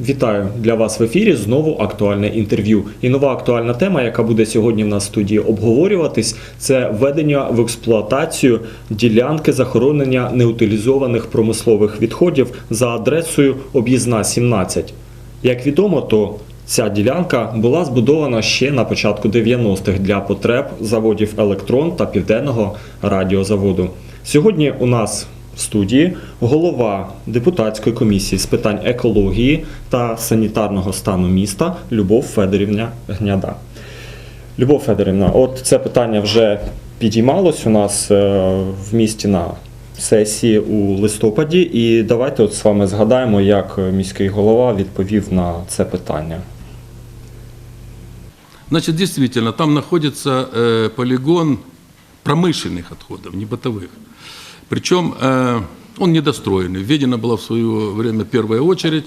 Вітаю для вас в ефірі. Знову актуальне інтерв'ю. І нова актуальна тема, яка буде сьогодні в нас в студії обговорюватись, це введення в експлуатацію ділянки захоронення неутилізованих промислових відходів за адресою об'їзна 17. Як відомо, то ця ділянка була збудована ще на початку 90-х для потреб заводів Електрон та Південного радіозаводу. Сьогодні у нас в студії голова депутатської комісії з питань екології та санітарного стану міста Любов Федорівна Гняда. Любов Федорівна, от це питання вже підіймалось у нас е, в місті на сесії у листопаді, і давайте от з вами згадаємо, як міський голова відповів на це питання. Значит, действительно, там находится э, полигон промышленных отходов, не бытовых. Причем э, он недостроенный. Введена была в свое время первая очередь.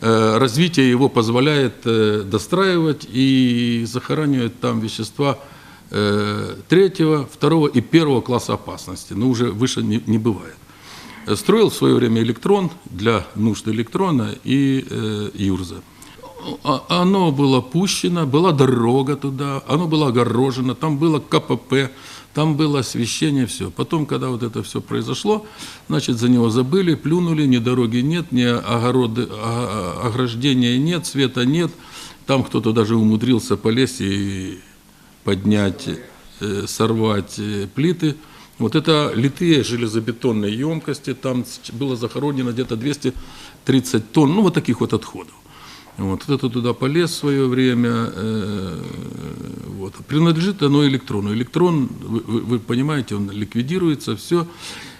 Э, развитие его позволяет э, достраивать и захоранивать там вещества э, третьего, второго и первого класса опасности. Но уже выше не, не бывает. Э, Строил в свое время электрон для нужд электрона и э, Юрза. А- Оно было пущено, была дорога туда, оно было огорожено, там было КПП, там было освещение, все. Потом, когда вот это все произошло, значит, за него забыли, плюнули, ни дороги нет, ни огороды, а- ограждения нет, света нет. Там кто-то даже умудрился полезть и поднять, э, сорвать э, плиты. Вот это литые железобетонные емкости, там было захоронено где-то 230 тонн, ну вот таких вот отходов. Вот кто-то туда полез в свое время. э, вот. Принадлежит оно электрону. Электрон, вы, вы- понимаете, он ликвидируется, все.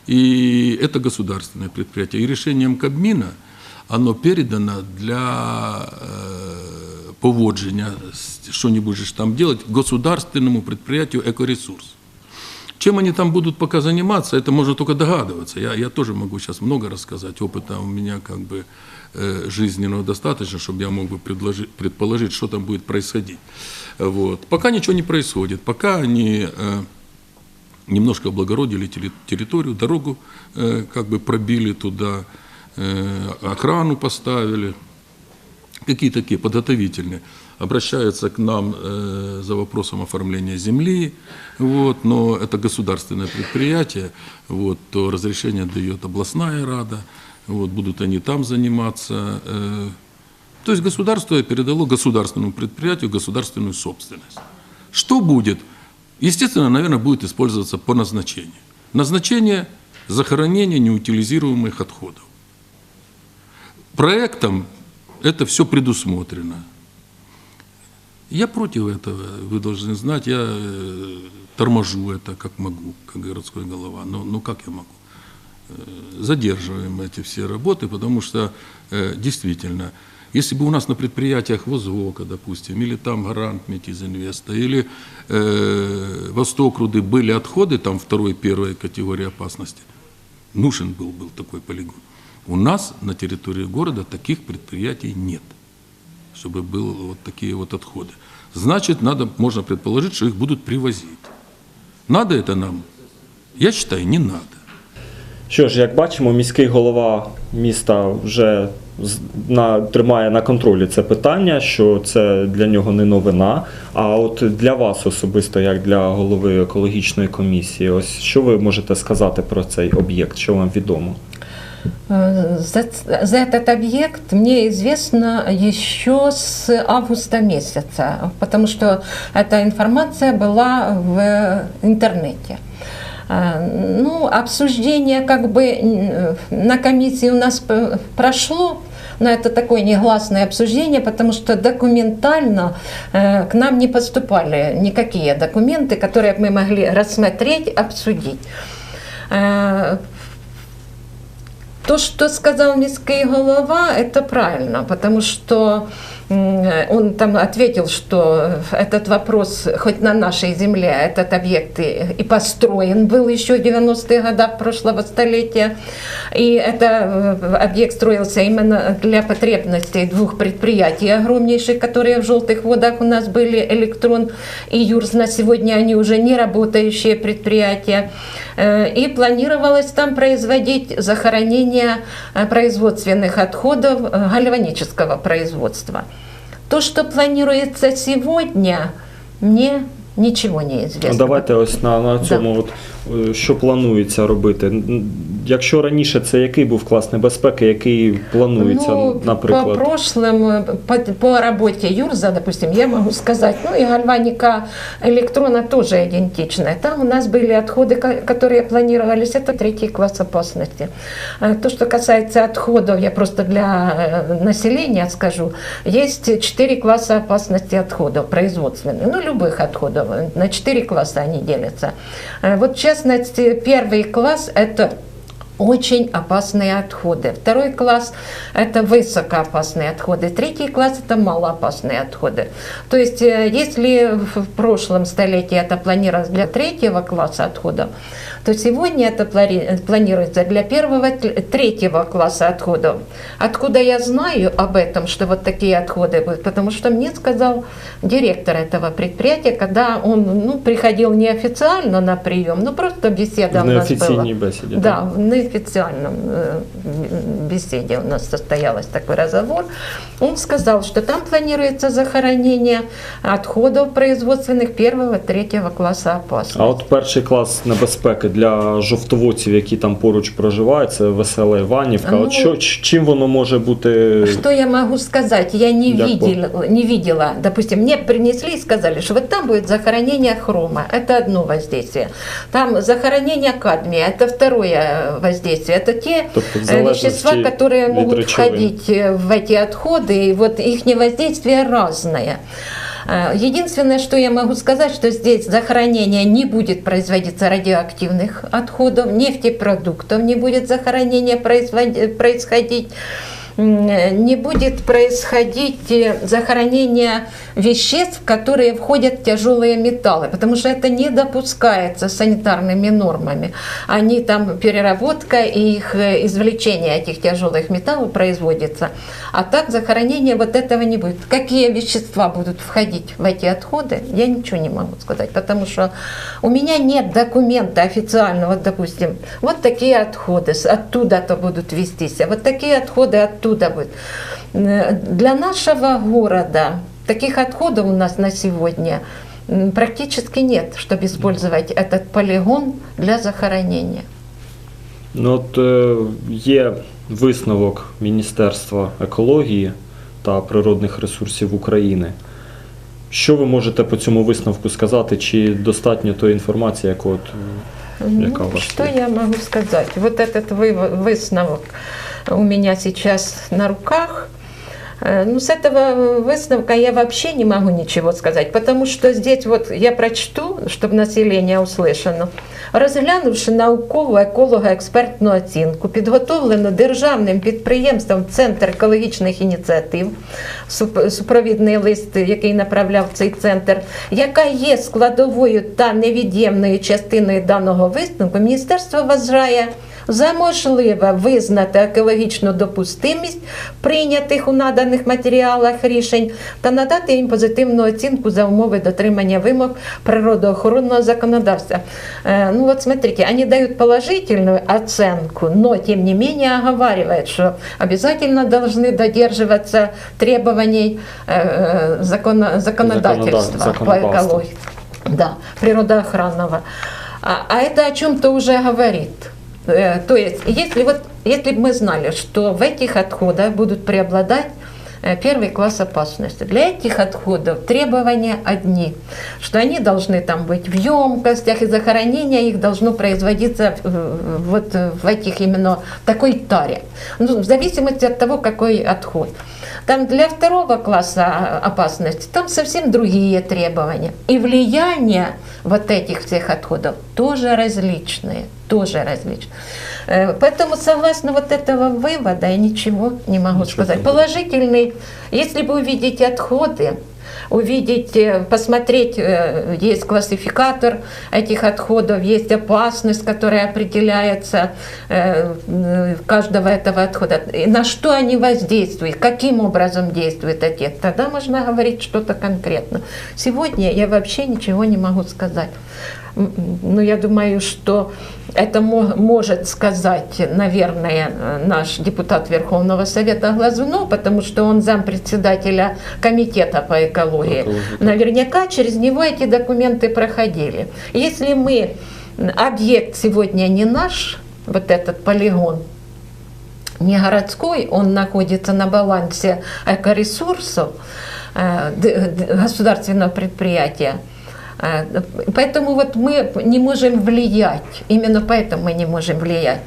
И это государственное предприятие. И решением Кабмина оно передано для э, поводження, что-нибудь же там делать, государственному предприятию «Экоресурс». Чем они там будут пока заниматься, это можно только догадываться. Я, я тоже могу сейчас много рассказать. Опыта у меня как бы э, жизненного достаточно, чтобы я мог бы предложить, предположить, что там будет происходить. Вот. Пока ничего не происходит. Пока они э, немножко облагородили терри- территорию, дорогу э, как бы пробили туда, охрану поставили какие такие подготовительные, обращаются к нам э, за вопросом оформления земли, вот, но это государственное предприятие, вот, то разрешение дает областная рада, вот, будут они там заниматься. э. то есть государство передало государственному предприятию государственную собственность. Что будет? Естественно, наверное, будет использоваться по назначению. Назначение – захоронение неутилизируемых отходов. Проектом это все предусмотрено. Я против этого, вы должны знать, я э, торможу это как могу, как городской голова. Но, ну как я могу? Э, Задерживаем эти все работы, потому что э, действительно, если бы у нас на предприятиях Возвока, допустим, или там Гарант Метизинвеста, или э, Восток Руды были отходы, там второй, первой категории опасности, нужен был, был такой полигон. У нас на территории города таких предприятий нет, чтобы были вот такие вот отходы. Значит, надо, можно предположить, что их будут привозить. Надо это нам? Я считаю, не надо. Що ж, як бачимо, міський голова міста вже з- на, тримає на контролі це питання, що це для нього не новина. А от для вас особисто, як для голови екологічної комісії, ось що ви можете сказати про цей об'єкт, що вам відомо? Э, За, за этот объект мне известно еще с августа месяца, потому что эта информация была в интернете. Э, Ну, обсуждение как бы на комиссии у нас прошло, но это такое негласное обсуждение, потому что документально э, к нам не поступали никакие документы, которые мы могли рассмотреть, обсудить. Э, то, что сказал міський голова, это правильно, потому что он там ответил, что этот вопрос, хоть на нашей земле, этот объект и, и построен был еще в 90-х годах прошлого столетия, и это э, объект строился именно для потребностей двух предприятий огромнейших, которые в желтых водах у нас были, Электрон и Юрз, на сегодня они уже не работающие предприятия, Э, и планировалось там производить захоронение э, производственных отходов э, гальванического производства. То, что планируется сегодня, мне ничего не известно. Ну, давайте ось на, на цьому, от, е, що планується робити. Якщо раніше це який був клас небезпеки, який планується, Ну, по наприклад? прошлым, э, по, по работе Юрза, допустим, я могу сказать, ну и гальваника электрона тоже идентичная. Там у нас были отходы, ко- которые планировались, это третий класс опасности. Э, То, что касается отходов, я просто для э, населения скажу, есть четыре класса опасности отходов производственных, ну любых отходов, на четыре класса они делятся. Э, Вот в частности, первый класс – это очень опасные отходы. Второй класс – это высокоопасные отходы. Третий класс – это малоопасные отходы. То есть, э, если в прошлом столетии это планировалось для третьего класса отходов, то сегодня это плари- планируется для первого, т- третьего класса отходов. Откуда я знаю об этом, что вот такие отходы будут? Потому что мне сказал директор этого предприятия, когда он ну, приходил неофициально на прием, ну просто беседа В у нас была. неофіційній бесіді. Да, в неофициальном э, беседе у нас состоялось такой разговор. Он сказал, что там планируется захоронение отходов производственных первого, третьего класса опасности. А от перший клас небезпеки для жовтоводців, які там поруч проживають, це весела Іванівка. Ну, от що, ч- чим воно може бути? Что я могу сказать? Я не, Я видела, не видела. Допустим, мне принесли и сказали, что вот там будет захоронение хрома. Это одно воздействие. Там захоронение кадмия. Это второе воздействие. Это те Тобто в э, залежності вещества, которые від могут речовин. входить э, в эти отходы. И вот их воздействие разное. Э, Единственное, что я могу сказать, что здесь захоронение не будет производиться радиоактивных отходов, нефтепродуктов не будет захоронение производ- происходить не будет происходить э, захоронение веществ, которые входят тяжелые металлы, потому что это не допускается санитарными нормами. Они там переработка и их э, извлечение этих тяжелых металлов производится. А так захоронение вот этого не будет. Какие вещества будут входить в эти отходы, я ничего не могу сказать, потому что у меня нет документа официального, допустим, вот такие отходы оттуда-то будут вестись, а вот такие отходы оттуда будут. Э, Для нашего города таких отходов у нас на сегодня м, практически нет, чтобы использовать этот полигон для захоронения. Ну, от е, є висновок Міністерства екології та природних ресурсів України. Що ви можете по цьому висновку сказати? Чи достатньо тої інформації, яку от, у Ну, вас что я могу сказать? Вот этот вы- высновок у меня сейчас на руках. Э, Ну, с этого выставка я вообще не могу ничего сказать, потому что здесь вот я прочту, чтобы население услышано. Розглянувши наукову еколого-експертну оцінку, підготовлену державним підприємством Центр екологічних ініціатив, суп- супровідний лист, який направляв цей центр, яка є складовою та невід'ємною частиною даного висновку, міністерство вважає за можливе визнати екологічну допустимість прийнятих у наданих матеріалах рішень та надати їм позитивну оцінку за умови дотримання вимог природоохоронного законодавства. Э, Ну вот смотрите, они дают положительную оценку, но тем не менее оговаривают, что обязательно должны додерживаться требований э, закона- законодательства по законодавства. экологии. Да, природоохранного. А, а это о чем-то уже говорит. Э, То есть, если, вот, если бы мы знали, что в этих отходах будут преобладать э, первый класс опасности. Для этих отходов требования одни, что они должны там быть в емкостях, и захоронение их должно производиться в- вот в этих именно такой таре. Ну, в зависимости от того, какой отход. Там для второго класса опасности там совсем другие требования. И влияние вот этих всех отходов тоже различные. Тоже различные. Э, Поэтому согласно вот этого вывода я ничего не могу Ничего сказать. Положительный, если вы увидите отходы, увидеть, э, посмотреть, э, есть классификатор этих отходов, есть опасность, которая определяется каждого этого отхода, на что они воздействуют, каким образом действуют эти, тогда можно говорить что-то конкретно. Сегодня я вообще ничего не могу сказать. Ну, я думаю, что это мо- может сказать, наверное, наш депутат Верховного Совета Глазунов, потому что он зампредседателя комитета по экологии. Наверняка через него эти документы проходили. Если мы объект сегодня не наш, вот этот полигон, не городской, он находится на балансе экоресурсов э, государственного предприятия. Э, Поэтому вот мы не можем влиять, именно поэтому мы не можем влиять.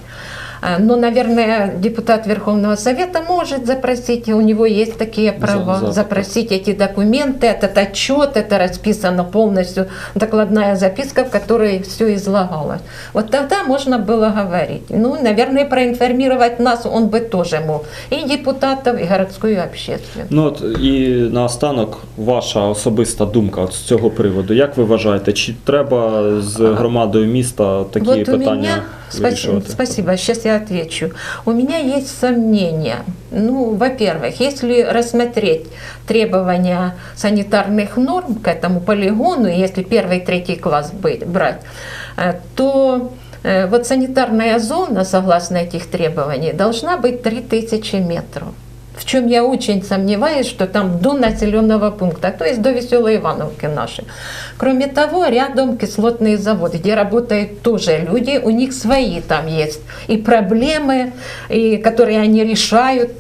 Э, Но, наверное, депутат Верховного Совета может запросить, и у него есть такие права, за- запросить эти документы, этот отчет, это расписано полностью, докладная записка, в которой все излагалось. Вот тогда можно было говорить. Ну, наверное, проинформировать нас он бы тоже мог. И депутатов, и городскую общественность. Ну от і наостанок ваша особиста думка от з цього приводу. Як ви вважаєте, чи треба з громадою міста такі вот у питання меня, спасибо, спасибо, сейчас я отвечу. У меня есть сомнения. Ну, во-первых, если рассмотреть требования санитарных норм к этому полигону, если первый, третий класс брать, э, то э, вот санитарная зона, согласно этих требований, должна быть 3000 метров. В чем я очень сомневаюсь, что там до населенного пункта, то есть до Веселой Ивановки нашей. Кроме того, рядом кислотный завод, где работают тоже люди, у них свои там есть и проблемы, и, которые они решают.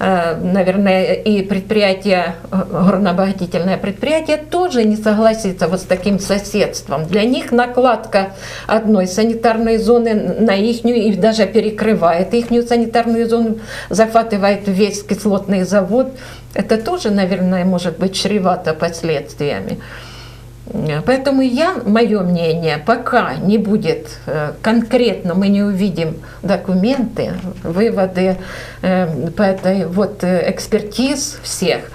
Э, Наверное, и предприятие, э, горнообогатительное предприятие тоже не согласится вот с таким соседством. Для них накладка одной санитарной зоны на ихнюю и даже перекрывает ихнюю санитарную зону, захватывает весь кислотный завод. Это тоже, наверное, может быть чревато последствиями. Поэтому я, мое мнение, пока не будет э, конкретно, мы не увидим документы, выводы э, по этой вот э, экспертиз всех,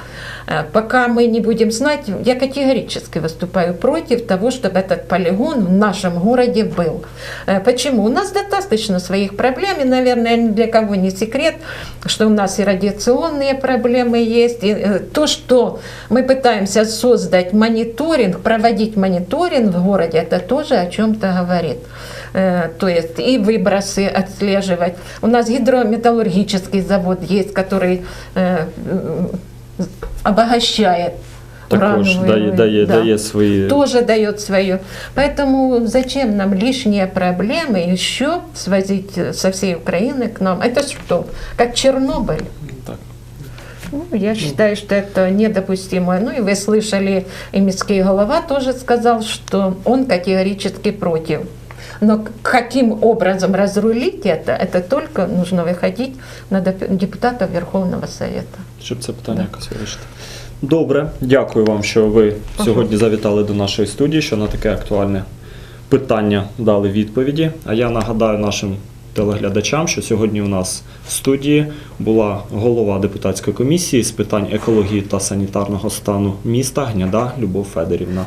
пока мы не будем знать, я категорически выступаю против того, чтобы этот полигон в нашем городе был. Почему? У нас достаточно своих проблем, и, наверное, ни для кого не секрет, что у нас и радиационные проблемы есть, и то, что мы пытаемся создать мониторинг, проводить мониторинг в городе, это тоже о чем-то говорит. То есть и выбросы отслеживать. У нас гидрометаллургический завод есть, который обогащает Також урановые- дає, дає, да дає свої. тоже дает свое. Поэтому зачем нам лишние проблемы еще свозить э, со всей Украины к нам? Это что, как Чернобыль? Так. Ну, я считаю, что это недопустимо. Ну и вы слышали, и міський голова тоже сказал, что он категорически против. Но к- каким образом разрулить это, это только нужно выходить на деп- депутатов Верховного Совета. щоб це питання якось вирішити. Добре, дякую вам, що ви сьогодні завітали до нашої студії, що на таке актуальне питання дали відповіді. А я нагадаю нашим телеглядачам, що сьогодні у нас в студії була голова депутатської комісії з питань екології та санітарного стану міста Гняда Любов Федорівна.